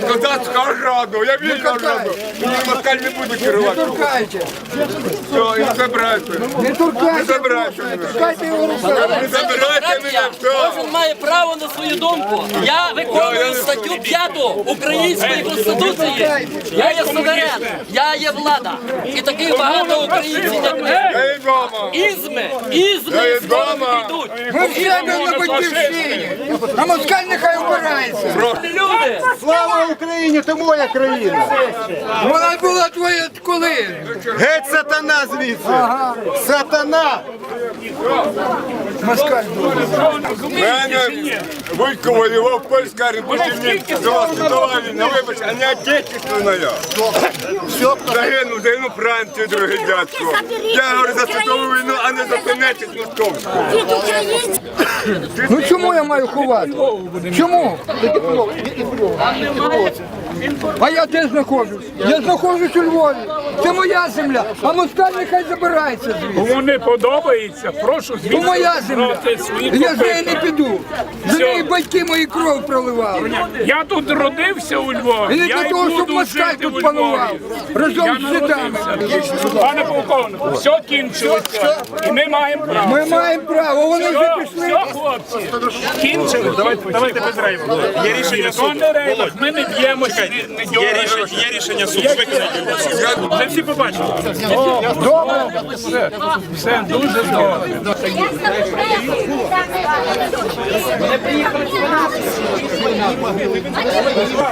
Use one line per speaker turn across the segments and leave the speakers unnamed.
Козацька раду, я вільна раду. Мені москаль не буде керувати.
Не Торкайте,
Все, і забирайте.
не
Не
торкайте,
забирайте мене.
торкайте його руками.
Не забирайте мене, все.
Кожен має право на свою думку. Я виконую статтю 5 Української конституції. Я є суверен, я є влада. І таких багато українців, як ми.
Я є вдома.
Ізми, ізми скоро
дома.
підійдуть.
Ми в себе на батьківщині. А москаль нехай опирається.
Люди,
Слава Україні, це моя країна.
Вона була твоя коли?
Геть сатана звідси. Сатана.
Москаль.
Мене Вуйко воював польська. Друга світова війна, вибач, а не отечественная. Загинув, загинув Францію, другий дядько. Я говорю за світову війну, а не за Пенечець московську.
Від українців.
Ну чому я маю ховати? Чому? А я де знаходжусь? Я знаходжусь у Львові. Це моя земля, а москаль нехай забирається звідси.
Кому не подобається, прошу
Це
звідси
моя земля.
брати свої
Я з неї не піду. За неї батьки мої кров проливали.
Я тут родився у Львові.
І не
я
для того, щоб
буду
москаль
жити у
тут панував. Разом з дітами.
народився. Пане полковнику, все кінчилося. І ми маємо право.
Ми маємо право, вони вже
Все,
пішли.
все, хлопці. Кінчили. Давайте, давайте безреймо. Є рішення суду. Ми не б'ємося, не, не дьогаємо.
Є рішення суду. Виконайте.
Вже всі побачили. О, добре. Все, все дуже добре.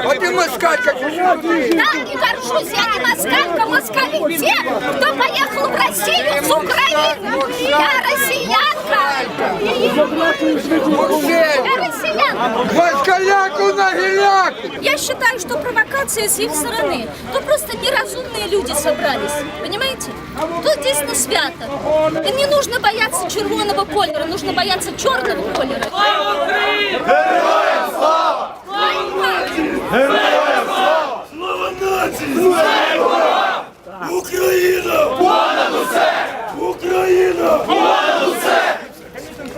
От і москалька.
Да, не горжусь, я не москалька, москали те, кто поехал в Россию с Украины. Считаю, что провокация с их стороны. Тут просто неразумные люди собрались. Понимаете? Тут дійсно свято. И не нужно бояться червоного колера, нужно бояться черного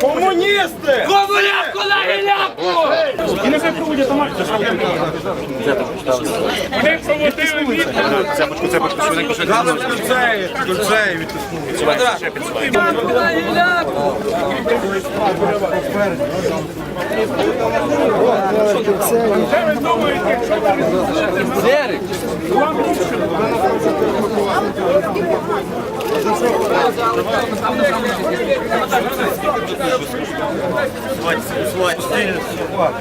колера.
коваляку на гіляку!
І не проводять домашні. Вони проводили мітинг. Де ви думаєте, що ви Хватит.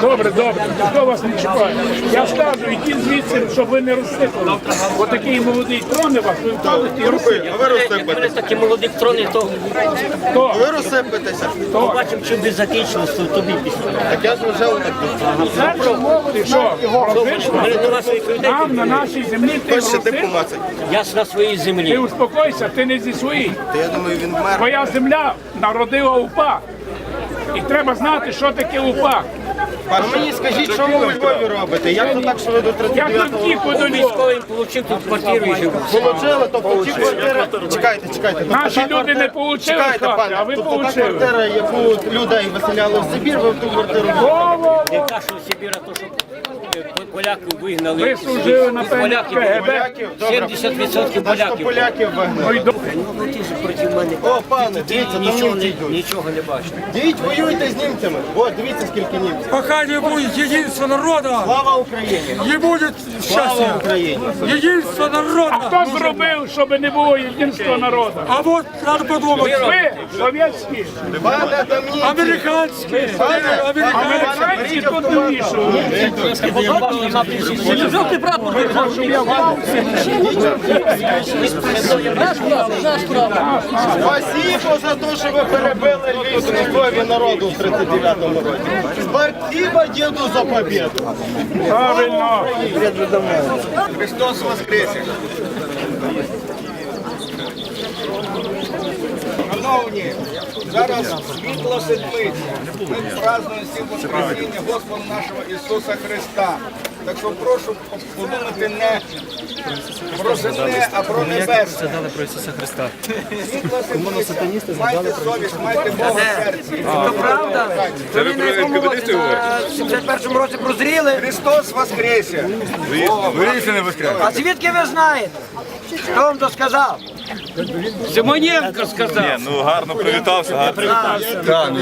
Добре, добре, хто вас не чіпає? Я скажу, йдіть звідси, щоб ви не розсипали. Отакий молодий трони вас, ви впалите і розсипали.
Ви розсипетеся.
Такі молоді трони, то
Хто?
Ви розсипетеся.
побачимо, чим би закінчилось, то тобі після.
Так я ж вже отак.
Ти що?
Мене.
Там, на нашій землі, ти
помацать.
Я ж на своїй
Ти
землі.
успокойся, ти не зі своїх.
Та я думаю, він вмер.
Твоя земля народила УПА. І треба знати, що таке УПА.
А мені скажіть, що ви у Львові робите? Як то так, що ви до
Як ви
39-го
втікли до лісу?
Військовий отримав тут квартиру і живу.
Получили, то ті квартири. Чекайте, чекайте. Тобто
Наші
та
люди
квартира-
не получили
Чекайте, пане,
а ви
тобто та
получили.
квартира, яку людей виселяли в Сибір, ви в ту квартиру.
Во-во-во.
Яка ж Сибіра, то що поляків вигнали.
Ви служили, в
Поляків.
Поляків,
70% поляків.
поляків вигнали.
Ну, ті ж проти мене.
О, пане, дивіться, там
Нічого не, нічого не бачу.
Діть, воюйте з німцями. О, дивіться, скільки німців.
Пока не будет единства народа,
Слава Україні!
не будет
Слава
счастья.
Україні!
Единство народа.
Хто зробив, щоб не було єдинства народу?
А вот надо подумать.
Ви, совєтські,
Пане, там німці!
Американские. Американские.
американці тут не вішали.
Жовтий прапор
Спасибо за те, що ви перебили Львівську крові народу в 39-му році. Спасибо діду за победу.
Правильно.
Христос воскресе!
Шановні, зараз світло седмиці. Ми празднуємо всім Воскресіння Господа нашого Ісуса Христа. Так що прошу подумати не про земне, а про небесне.
про Ісуса Христа.
Світла сатаністи, майте совість, майте Бога в серці.
То правда?
Це ви про НКВД говорите?
В 71-му році прозріли.
Христос воскресе!
Ви не воскрес.
А звідки ви знаєте? Хто вам то сказав?
Симоненко сказав.
Ну гарно привітався, гарно.